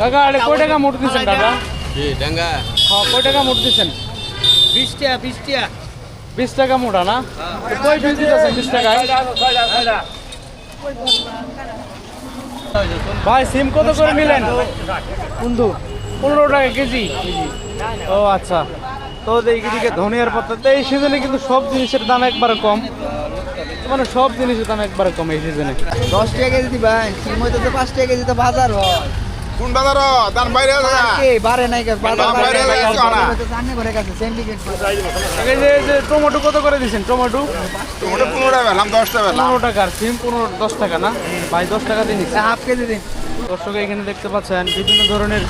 কাকা এটা কয় টাকা মোট দিচ্ছেন কাকা ডাঙ্গা হ্যাঁ কয় টাকা মোট দিচ্ছেন বিশ টাকা বিশ টাকা বিশ টাকা মোটা না পিস দিতেছেন বিশ টাকায় ভাই সিম কত করে নিলেন বন্ধু পনেরো টাকা কেজি ও আচ্ছা তো এইদিকে ধনিয়ার পাতা তো এই সিজনে কিন্তু সব জিনিসের দাম একবারে কম মানে সব জিনিসের দাম একবারে কম এই সিজনে দশ টাকা কেজি দিবেন সিমইতে তো পাঁচ টাকা কেজি তো বাজার হয় কোন বাজার? দান বাইরে আছে কে বাড়ে নাই কে বাজার বাইরে বাড়ে না। সামনে করে গেছে সিন্ডিকেট এই যে যে টমেটো কত করে দিচ্ছেন টমেটো? পনেরো টাকা টাকা সিম না? ভাই দশ টাকা দিয়ে নিচ্ছে। হাফ কেজি দিন। দর্শক এখানে দেখতে পাচ্ছেন বিভিন্ন ধরনের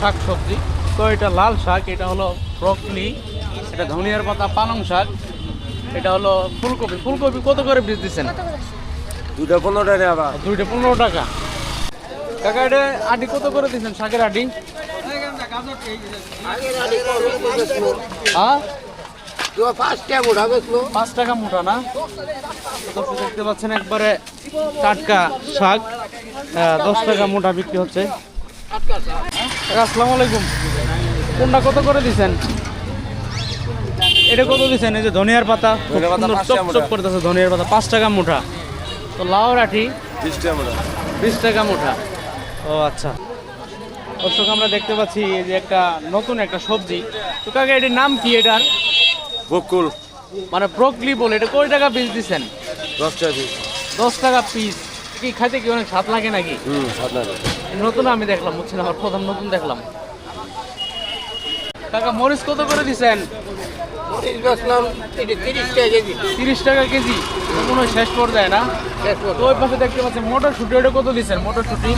শাক সবজি। তো এটা লাল শাক এটা হলো ব্রকলি এটা ধনিয়ার পাতা পালং শাক এটা হলো ফুলকপি। ফুলকপি কত করে বীজ দিচ্ছেন? দুটা পনেরো টাকা দুইটা পনেরো টাকা। কাকা এটা আটি কত করে দিচ্ছেন শাকের আটি হ্যাঁ? পাঁচ টাকা মোটা না? দেখতে পাচ্ছেন একবারে টাটকা শাক। দশ টাকা মোটা বিক্রি হচ্ছে। আসসালামু আলাইকুম। কোনটা কত করে দিছেন এটা কত দিছেন এই যে ধনিয়ার পাতা টাকা চপ চপ করতেছে ধনিয়ার পাতা পাঁচ টাকা মোটা। তো লাউ রাঠি বিশ টাকা মোটা। বিশ টাকা মোটা। ও আচ্ছা। দর্শক আমরা দেখতে পাচ্ছি এই যে একটা নতুন একটা সবজি। তো কাকা এটির নাম কি এটার? বকুল। মানে ব্রকলি বলে এটা কয় টাকা পিস দিচ্ছেন দশ টাকা পিস দশ টাকা পিস কি খাইতে কি অনেক স্বাদ লাগে নাকি? টাকা নতুন আমি দেখলাম বুঝছেন আমার প্রথম নতুন দেখলাম। কাকা মরিচ কত করে দিছেন? বেসলাম তিরিশ টাকা কেজি। তিরিশ টাকা কেজি? তো হয় শেষ পর্যায়ে না? তো ওই পাশে দেখতে পাচ্ছেন মটরশুটি ওটা কত দিচ্ছেন মটরশুটি?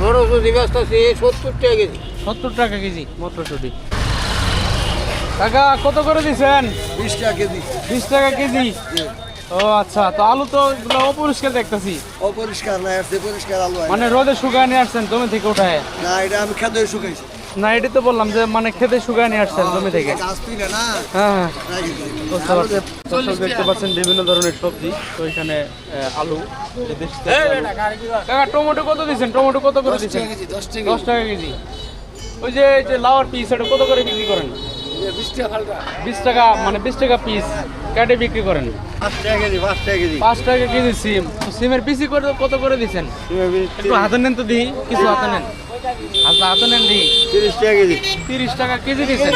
বড় যদি ব্যস্ত আছে সত্তর টাকা কেজি। সত্তর টাকা কেজি মটরশুটি। কাকা কত করে দিচ্ছেন? বিশ টাকা কেজি। বিশ টাকা কেজি? ও আচ্ছা তো আলু তো এগুলো অপরিষ্কার দেখতেছি। অপরিষ্কার না আসছে পরিষ্কার আলু মানে রোদে শুকায় নিয়ে আসছেন জমি থেকে উঠায়? না এটা আমি খেতে শুকাইছি। না এটি তো বললাম যে মানে খেতে শুকায় নিয়ে আসছেন জমি থেকে। হ্যাঁ হ্যাঁ। দেখতে পাচ্ছেন বিভিন্ন ধরনের সবজি। তো এখানে আলু। কাকা টমেটো কত দিচ্ছেন? টমেটো কত করে দিচ্ছেন? দশ দশ টাকা কেজি। ওই যে এই যে লাউয়ার পিস এটা কত করে বিক্রি করেন? বিশ টাকা মানে বিশ টাকা পিস কেটে বিক্রি করেন। পাঁচ টাকা কেজি পাঁচ টাকা কেজি। সিম। তো সিমের পিসি করে কত করে দিচ্ছেন একটু হাতে নেন তো দিই কিছু হাতে নেন। হাতে হাতে নেন দিই তিরিশ টাকা কেজি। তিরিশ টাকা কেজি দিচ্ছেন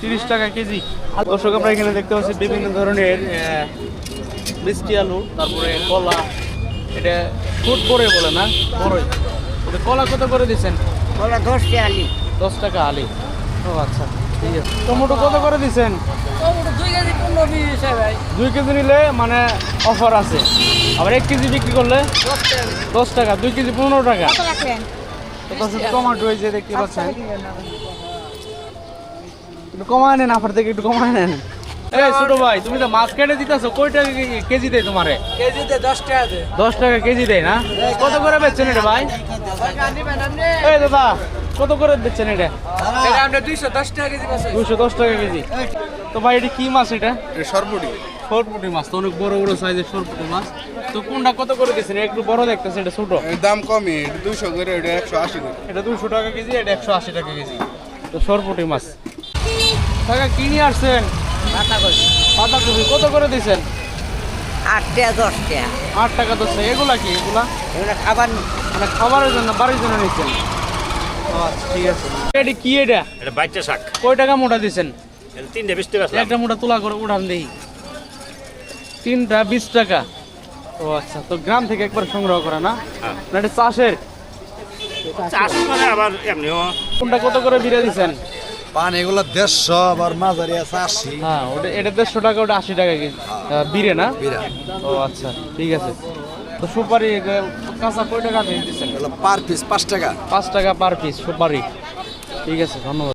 তিরিশ টাকা কেজি। দর্শক আমরা এখানে দেখতে পাচ্ছি বিভিন্ন ধরনের মিষ্টি আলু তারপরে কলা। এটা ফুট বড়ই বলে না? বড়ই। কলা কত করে দিচ্ছেন বলে দশ টাকা আলি। দশ টাকা আলি। ও আচ্ছা ঠিক আছে। টমেটো কত করে দিচ্ছেন দুই কেজি নিলে মানে অফার আছে। আবার এক কেজি বিক্রি করলে? দশ টাকা। দুই কেজি পনেরো টাকা। টমেটো এই যে দেখতে পাচ্ছেন। একটু কমায় নেন আপনার থেকে একটু কমায় নেন। এই ছোট ভাই তুমি তো মাছ কেটে দিতেছো কয় টাকা কেজি দেয় তোমারে? কেজিতে দশ টাকা দে দশ টাকা কেজি দেয় না? কত করে বেচছেন এটা ভাই? এই দাদা কত করে দিচ্ছেন এটা? এটা আমরা দুইশো দশ টাকা কেজি দুশো দশ টাকা কেজি। তো ভাই এটা কি মাছ এটা? এটা সরপুটি। সরপুটি মাছ তো অনেক বড় বড় সাইজের সরপুটি মাছ। তো কোনটা কত করে দিচ্ছেন? একটু বড় দেখতেছে এটা ছোট। এর দাম কমই এটা দুইশো করে এটা একশো আশি করে। এটা দুশো টাকা কেজি এটা একশো আশি টাকা কেজি। তো সরপুটি মাছ। টাকা কি নিয়ে আসছেন? পাতাকপি। কত করে দিচ্ছেন? আট টাকা দশ টাকা। আট টাকা দশ টাকা। এগুলা কি? এগুলা? এগুলো খাবার মানে খাবারের জন্য বাড়ির জন্য নিচ্ছেন? আচ্ছা ঠিক আছে। এটা কি এটা? এটা বাচ্চা শাক। কয় টাকা মোটা বিশ টাকা একটা মোটা তুলা করে উঠান দেখি তিনটা বিশ টাকা। ও আচ্ছা তো গ্রাম থেকে একবার সংগ্রহ করা না? হ্যাঁ। না এটা চাষের? চাষ মানে আবার এমনিও। কোনটা কত করে বিরে দিচ্ছেন পান এগুলো দেড়শো আবার মাঝারি আছে আশি। হ্যাঁ ওটা এটা দেড়শো টাকা ওটা আশি টাকা কেজি। আহ, না? ও আচ্ছা ঠিক আছে। তো সুপারি কাঁচা কয় টাকা দিচ্ছেন? পার পিস পাঁচ টাকা। পাঁচ টাকা পার পিস সুপারি। ঠিক আছে ধন্যবাদ।